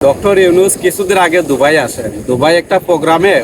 Doctor Yunus কিছুদিন আগে Dubai আসেন। দুবাই একটা প্রোগ্রামে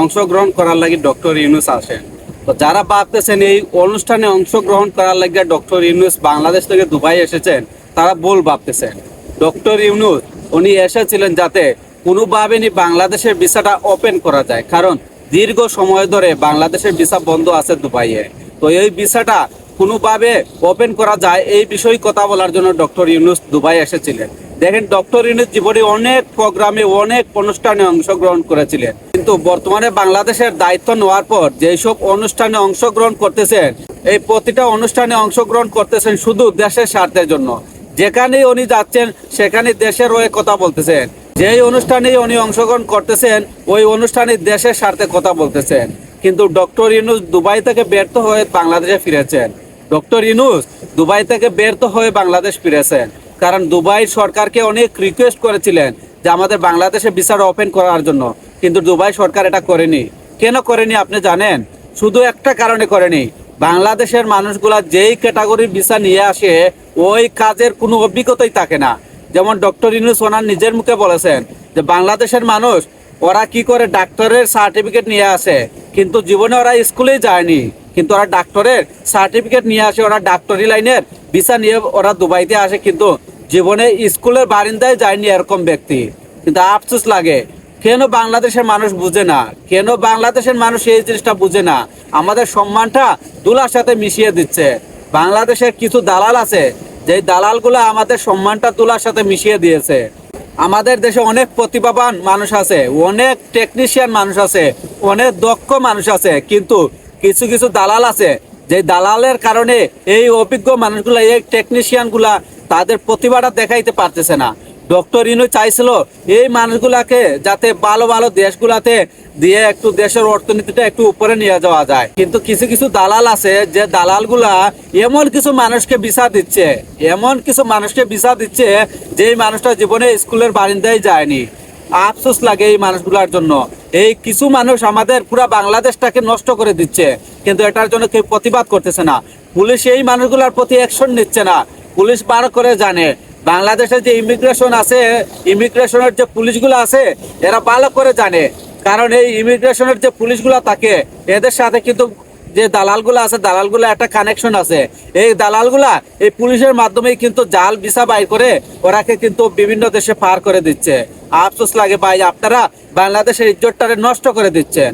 অংশগ্রহণ করার লাগি ডক্টর ইউনুস আসেন। তো যারা ভাবতেছেন এই অনুষ্ঠানে অংশগ্রহণ করার লাগি ডক্টর ইউনুস বাংলাদেশ থেকে দুবাই এসেছেন, তারা ভুল ভাবতেছেন। ডক্টর ইউনুস, উনি এসেছিলেন যাতে কোনোভাবে নি বাংলাদেশের ভিসাটা ওপেন করা যায়। কারণ দীর্ঘ সময় ধরে বাংলাদেশের ভিসা বন্ধ আছে দুবাইয়ে। তো এই ভিসাটা কোনোভাবে ওপেন করা যায়, এই বিষয়ে কথা বলার জন্য ডক্টর ইউনুস দুবাই এসেছিলেন। দেখেন, ডক্টর ইউনুস জীবনে অনেক প্রোগ্রামে অনেক অনুষ্ঠানে অংশগ্রহণ করেছিলেন। কিন্তু বর্তমানে বাংলাদেশের দায়িত্ব নেওয়ার পর যেসব অনুষ্ঠানে অংশগ্রহণ করতেছেন, এই প্রতিটা অনুষ্ঠানে অংশগ্রহণ করতেছেন শুধু দেশের স্বার্থের জন্য। যেখানেই উনি যাচ্ছেন সেখানে দেশের হয়ে কথা বলতেছেন। যেই অনুষ্ঠানে উনি অংশগ্রহণ করতেছেন, ওই অনুষ্ঠানে দেশের স্বার্থে কথা বলতেছেন। কিন্তু ডক্টর ইউনুস দুবাই থেকে ব্যর্থ হয়ে বাংলাদেশে ফিরেছেন। ডক্টর ইউনুস, দুবাই থেকে বের তো হয়ে বাংলাদেশ ফিরেছেন। কারণ দুবাই সরকারকে অনেক রিকোয়েস্ট করেছিলেন যে আমাদের বাংলাদেশে বিচার ওপেন করার জন্য। কিন্তু দুবাই সরকার এটা করেনি। কেন করেনি আপনি জানেন? শুধু একটা কারণে করেনি। বাংলাদেশের মানুষগুলা যেই ক্যাটাগরির ভিসা নিয়ে আসে, ওই কাজের কোনো অভিজ্ঞতাই থাকে না। যেমন ডক্টর ইউনুস ওনার নিজের মুখে বলেছেন যে বাংলাদেশের মানুষ, ওরা কি করে ডাক্তারের সার্টিফিকেট নিয়ে আসে, কিন্তু জীবনে ওরা স্কুলেই যায়নি। কিন্তু ওরা ডাক্তারের সার্টিফিকেট নিয়ে আসে, ওরা ডাক্তারি লাইনের ভিসা নিয়ে ওরা দুবাইতে আসে, কিন্তু জীবনে স্কুলের বারিন্দায় যায়নি এরকম ব্যক্তি। কিন্তু আফসোস লাগে, কেন বাংলাদেশের মানুষ বুঝে না? কেন বাংলাদেশের মানুষ এই জিনিসটা বুঝে না? আমাদের সম্মানটা দুলার সাথে মিশিয়ে দিচ্ছে। বাংলাদেশের কিছু দালাল আছে যে দালালগুলো আমাদের সম্মানটা তুলার সাথে মিশিয়ে দিয়েছে। আমাদের দেশে অনেক প্রতিভাবান মানুষ আছে, অনেক টেকনিশিয়ান মানুষ আছে, অনেক দক্ষ মানুষ আছে, কিন্তু কিছু কিছু দালাল আছে, যে দালালের কারণে এই অভিজ্ঞ মানুষগুলা, এই টেকনিশিয়ানগুলা তাদের প্রতিভাটা দেখাইতে পারতেছে না। ডক্টর ইনু চাইছিল এই মানুষগুলাকে যাতে ভালো ভালো দেশগুলাতে দিয়ে একটু দেশের অর্থনীতিটা একটু উপরে নিয়ে যাওয়া যায়। কিন্তু কিছু কিছু দালাল আছে, যে দালালগুলা এমন কিছু মানুষকে ভিসা দিচ্ছে, এমন কিছু মানুষকে ভিসা দিচ্ছে যে মানুষটা জীবনে স্কুলের বারিন্দায় যায়নি। আফসোস লাগে এই মানুষগুলোর জন্য। এই কিছু মানুষ আমাদের পুরা বাংলাদেশটাকে নষ্ট করে দিচ্ছে, কিন্তু এটার জন্য কেউ প্রতিবাদ করতেছে না। পুলিশ এই মানুষগুলোর প্রতি অ্যাকশন নিচ্ছে না। পুলিশ বার করে জানে বাংলাদেশের যে ইমিগ্রেশন আছে ইমিগ্রেশনের যে পুলিশগুলো আছে, এরা ভালো করে জানে। কারণ এই ইমিগ্রেশনের যে পুলিশগুলো থাকে, এদের সাথে কিন্তু যে দালালগুলো আছে, দালালগুলো একটা কানেকশন আছে। এই দালালগুলা এই পুলিশের মাধ্যমেই কিন্তু জাল ভিসা বাইর করে ওরাকে কিন্তু বিভিন্ন দেশে পার করে দিচ্ছে। আফসোস লাগে ভাই আপনারা বাংলাদেশের ইজ্জতটারে নষ্ট করে দিচ্ছেন।